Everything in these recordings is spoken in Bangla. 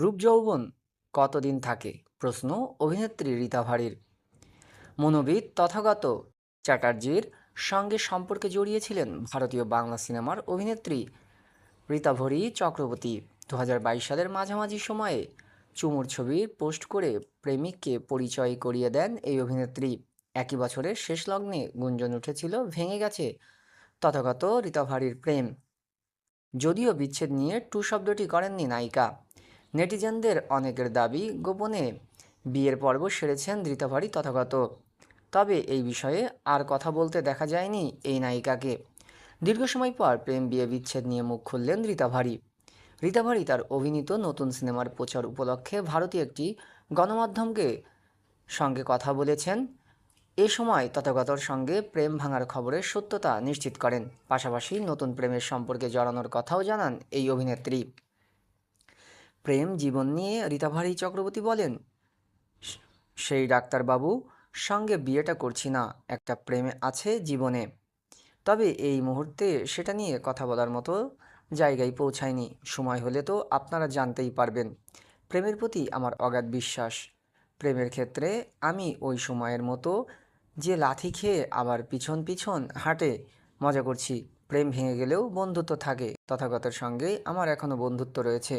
রূপ যৌবন কতদিন থাকে? প্রশ্ন অভিনেত্রী রীতা ভারির মনোবিদ তথাগত চ্যাটার্জির সঙ্গে সম্পর্কে জড়িয়েছিলেন ভারতীয় বাংলা সিনেমার অভিনেত্রী রীতাভরি চক্রবর্তী। দু হাজার বাইশ সালের মাঝামাঝি সময়ে চুমুর ছবি পোস্ট করে প্রেমিককে পরিচয় করিয়ে দেন এই অভিনেত্রী। একই বছরের শেষ লগ্নে গুঞ্জন উঠেছিল, ভেঙে গেছে তথাগত রীতাভারির প্রেম। যদিও বিচ্ছেদ নিয়ে টু শব্দটি করেননি নায়িকা। নেটিজেনদের অনেকের দাবি, গোপনে বিয়ের পর্ব সেরেছেন রীতাভারি তথাগত। তবে এই বিষয়ে আর কথা বলতে দেখা যায়নি এই নায়িকাকে। দীর্ঘ সময় পর প্রেম, বিয়ে, বিচ্ছেদ নিয়ে মুখ খুললেন রীতাভারি। রীতাভারি তার অভিনীত নতুন সিনেমার প্রচার উপলক্ষে ভারতীয় একটি গণমাধ্যমকে সঙ্গে কথা বলেছেন। এ সময় তথাগতর সঙ্গে প্রেম ভাঙার খবরের সত্যতা নিশ্চিত করেন। পাশাপাশি নতুন প্রেমের সম্পর্কে জড়ানোর কথাও জানান এই অভিনেত্রী। প্রেম জীবন নিয়ে রীতাভারি চক্রবর্তী বলেন, "স- সেই ডাক্তারবাবু সঙ্গে বিয়েটা করছি না, একটা প্রেমে আছে জীবনে। তবে এই মুহূর্তে সেটা নিয়ে কথা বলার মতো জায়গায় পৌঁছায়নি। সময় হলে তো আপনারা জানতেই পারবেন। প্রেমের প্রতি আমার অগাধ বিশ্বাস। প্রেমের ক্ষেত্রে আমি ওই সময়ের মতো যে লাথি খেয়ে আবার পিছন পিছন হাঁটে মজা করছি। প্রেম ভেঙে গেলেও বন্ধুত্ব থাকে। তথাগতের সঙ্গে আমার এখনও বন্ধুত্ব রয়েছে।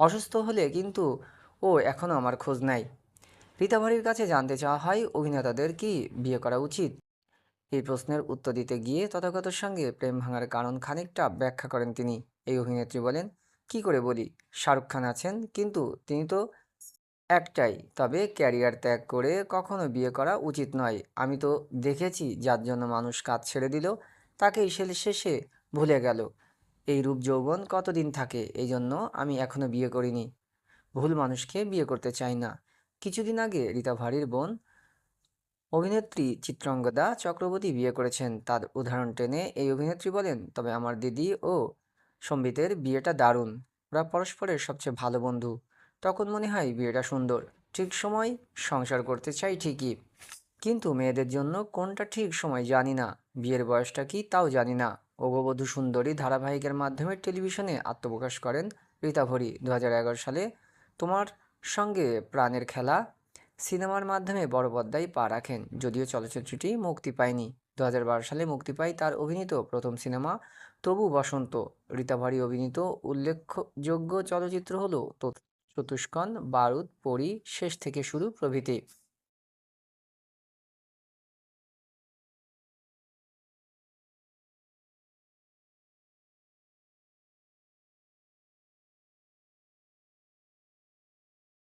অসুস্থ হলে কিন্তু ও এখনও আমার খোঁজ নেয় রীতাভারির কাছে জানতে চাওয়া হয়, অভিনেতাদের কি বিয়ে করা উচিত? এই প্রশ্নের উত্তর দিতে গিয়ে তথাগতর সঙ্গে প্রেম ভাঙার কারণ খানিকটা ব্যাখ্যা করেন তিনি। এই অভিনেত্রী বলেন, কি করে বলি? শাহরুখ খান আছেন, কিন্তু তিনি তো একটাই। তবে ক্যারিয়ার ত্যাগ করে কখনো বিয়ে করা উচিত নয়। আমি তো দেখেছি যার জন্য মানুষ কাজ ছেড়ে দিল তাকেই শেষে শেষে ভুলে গেল। এই রূপ যৌবন কতদিন থাকে, এই জন্য আমি এখনও বিয়ে করিনি। ভুল মানুষকে বিয়ে করতে চাই না। কিছুদিন আগে রীতা ভারির বোন অভিনেত্রী চিত্রাঙ্গদা চক্রবর্তী বিয়ে করেছেন। তার উদাহরণ টেনে এই অভিনেত্রী বলেন, তবে আমার দিদি ও সম্বিতের বিয়েটা দারুণ। ওরা পরস্পরের সবচেয়ে ভালো বন্ধু। তখন মনে হয় বিয়েটা সুন্দর। ঠিক সময় সংসার করতে চাই ঠিকই। কিন্তু মেয়েদের জন্য কোনটা ঠিক সময় জানি না। বিয়ের বয়সটা কি তাও জানি না। অগবধূ সুন্দরী ধারাবাহিকের মাধ্যমে টেলিভিশনে আত্মপ্রকাশ করেন রীতা ভরি দু সালে। তোমার সঙ্গে প্রাণের খেলা সিনেমার মাধ্যমে বড় পর্দায় পা রাখেন, যদিও চলচ্চিত্রটি মুক্তি পায়নি। দু হাজার বারো সালে মুক্তি পায় তার অভিনীত প্রথম সিনেমা তবু বসন্ত। রীতা ভারি অভিনীত উল্লেখযোগ্য চলচ্চিত্র হল তো চতুষ্কণ, বারুদ, পরী, শেষ থেকে শুরু প্রভৃতি।